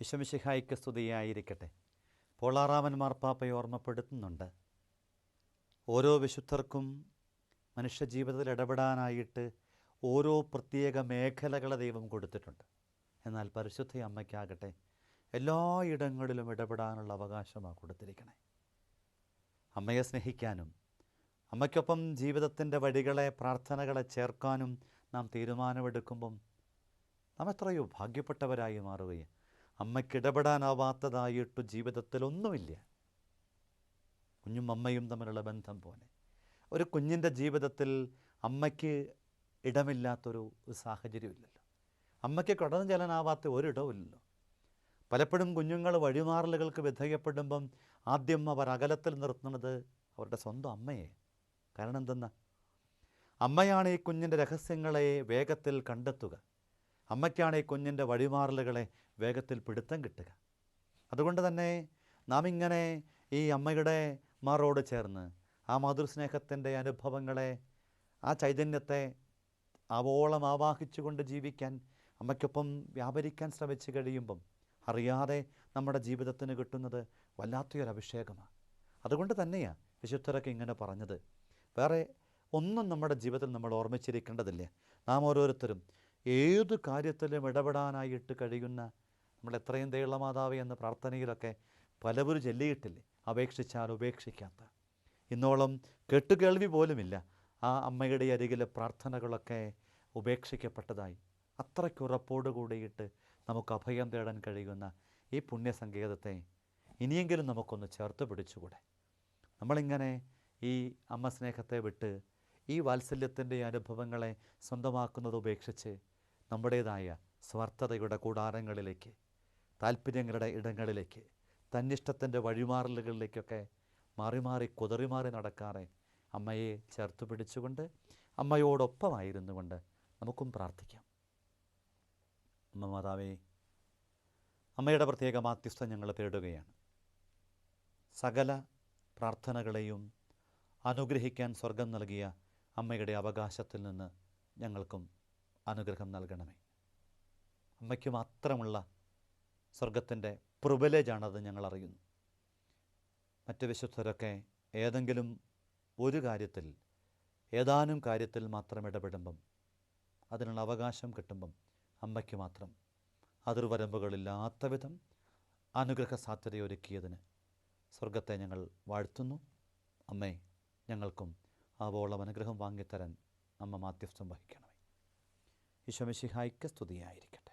വിശ്വമിശിഹായിക്ക് സ്തുതിയായിരിക്കട്ടെ. പോളാറാമൻ മാർപ്പാപ്പയെ ഓർമ്മപ്പെടുത്തുന്നുണ്ട്. ഓരോ വിശുദ്ധർക്കും മനുഷ്യജീവിതത്തിൽ ഇടപെടാനായിട്ട് ഓരോ പ്രത്യേക മേഖലകളെ ദൈവം കൊടുത്തിട്ടുണ്ട്. എന്നാൽ പരിശുദ്ധ അമ്മയ്ക്കാകട്ടെ എല്ലായിടങ്ങളിലും ഇടപെടാനുള്ള അവകാശമാണ് കൊടുത്തിരിക്കണേ. അമ്മയെ സ്നേഹിക്കാനും അമ്മയ്ക്കൊപ്പം ജീവിതത്തിന്റെ വഴികളെ പ്രാർത്ഥനകളെ ചേർക്കാനും നാം തീരുമാനമെടുക്കുമ്പം നാം എത്രയോ ഭാഗ്യപ്പെട്ടവരായി മാറുകയും അമ്മയ്ക്ക് ഇടപെടാനാവാത്തതായിട്ട് ജീവിതത്തിൽ ഒന്നുമില്ല കുഞ്ഞും അമ്മയും തമ്മിലുള്ള ബന്ധം പോലെ. ഒരു കുഞ്ഞിന്റെ ജീവിതത്തിൽ അമ്മയ്ക്ക് ഇടമില്ലാത്തൊരു സാഹചര്യമില്ലല്ലോ. അമ്മയ്ക്ക് കടന്നു ചെല്ലാനാവാത്ത ഒരിടവുമില്ലല്ലോ. പലപ്പോഴും കുഞ്ഞുങ്ങൾ വഴിമാറലുകൾക്ക് വിധേയപ്പെടുമ്പം ആദ്യം അവർ അകലത്തിൽ നിർത്തുന്നത് അവരുടെ സ്വന്തം അമ്മയെ. കാരണം എന്തെന്നാ? അമ്മയാണ് ഈ കുഞ്ഞിന്റെ രഹസ്യങ്ങളെ വേഗത്തിൽ കണ്ടെത്തുക. അമ്മയ്ക്കാണ് ഈ കുഞ്ഞിന്റെ വഴിമാറലുകളെ വേഗത്തിൽ പിടുത്തം കിട്ടുക. അതുകൊണ്ട് തന്നെ നാം ഇങ്ങനെ ഈ അമ്മയുടെ മാറോട് ചേർന്ന് ആ മാതൃസ്നേഹത്തിന്റെ അനുഭവങ്ങളെ ആ ചൈതന്യത്തെ ആവോളം ആവാഹിച്ചുകൊണ്ട് ജീവിക്കാൻ അമ്മയ്ക്കൊപ്പം വ്യാപരിക്കാൻ ശ്രമിച്ചു കഴിയുമ്പം അറിയാതെ നമ്മുടെ ജീവിതത്തിന് കിട്ടുന്നത് വല്ലാത്തൊരു അഭിഷേകമാണ്. അതുകൊണ്ട് തന്നെയാണ് വിശുദ്ധരൊക്കെ ഇങ്ങനെ പറഞ്ഞത്. വേറെ ഒന്നും നമ്മുടെ ജീവിതത്തിൽ നമ്മൾ ഓർമ്മിച്ചിരിക്കേണ്ടതില്ല. നാം ഓരോരുത്തരും ഏത് കാര്യത്തിലും ഇടപെടാനായിട്ട് കഴിയുന്ന നമ്മൾ എത്രയും ദയുള്ള മാതാവ് എന്ന പ്രാർത്ഥനയിലൊക്കെ പലവരും ചെല്ലിയിട്ടില്ലേ? അപേക്ഷിച്ചാൽ ഉപേക്ഷിക്കാത്ത. ഇന്നോളം കേട്ടുകേൾവി പോലുമില്ല. ആ അമ്മയുടെ അരികിലെ പ്രാർത്ഥനകളൊക്കെ ഉപേക്ഷിക്കപ്പെട്ടതായി. അത്രയ്ക്കുറപ്പോട് കൂടിയിട്ട് നമുക്ക് അഭയം തേടാൻ കഴിയുന്ന ഈ പുണ്യസങ്കേതത്തെ ഇനിയെങ്കിലും നമുക്കൊന്ന് ചേർത്ത് പിടിച്ചുകൂടെ? നമ്മളിങ്ങനെ ഈ അമ്മ സ്നേഹത്തെ വിട്ട് ഈ വാത്സല്യത്തിന്റെ അനുഭവങ്ങളെ സ്വന്തമാക്കുന്നത് ഉപേക്ഷിച്ച് നമ്മുടേതായ സ്വാർത്ഥതയുടെ കൂടാരങ്ങളിലേക്ക് താല്പര്യങ്ങളുടെ ഇടങ്ങളിലേക്ക് തന്നിഷ്ടത്തിന്റെ വഴിമാറലുകളിലേക്കൊക്കെ മാറി മാറി കുതറി മാറി നടക്കാറെ അമ്മയെ ചേർത്ത് പിടിച്ചുകൊണ്ട് അമ്മയോടൊപ്പമായിരുന്നു കൊണ്ട് നമുക്കും പ്രാർത്ഥിക്കാം. അമ്മ മാതാവേ അമ്മയുടെ പ്രത്യേക മാധ്യസ്ഥ ഞങ്ങൾ തേടുകയാണ്. സകല പ്രാർത്ഥനകളെയും അനുഗ്രഹിക്കാൻ സ്വർഗം നൽകിയ അമ്മയുടെ അവകാശത്തിൽ നിന്ന് ഞങ്ങൾക്കും അനുഗ്രഹം നൽകണമേ. അമ്മയ്ക്ക് മാത്രമുള്ള സ്വർഗത്തിന്റെ പ്രിവിലേജാണത് ഞങ്ങളറിയുന്നു മറ്റ് വിശുദ്ധരൊക്കെ ഏതെങ്കിലും ഒരു കാര്യത്തിൽ ഏതാനും കാര്യത്തിൽ മാത്രം ഇടപെടുമ്പം അതിനുള്ള അവകാശം കിട്ടുമ്പം അമ്മയ്ക്ക് മാത്രം അതിർവരമ്പുകളില്ലാത്ത വിധം അനുഗ്രഹ സാധ്യതയൊരുക്കിയതിന് സ്വർഗത്തെ ഞങ്ങൾ വാഴ്ത്തുന്നു. അമ്മേ ഞങ്ങൾക്കും ആവോളം അനുഗ്രഹം വാങ്ങിത്തരാൻ അമ്മ മാധ്യസ്ഥം വഹിക്കണമേ. ഈശോമിശിഹായ്ക്ക് സ്തുതിയായിരിക്കട്ടെ.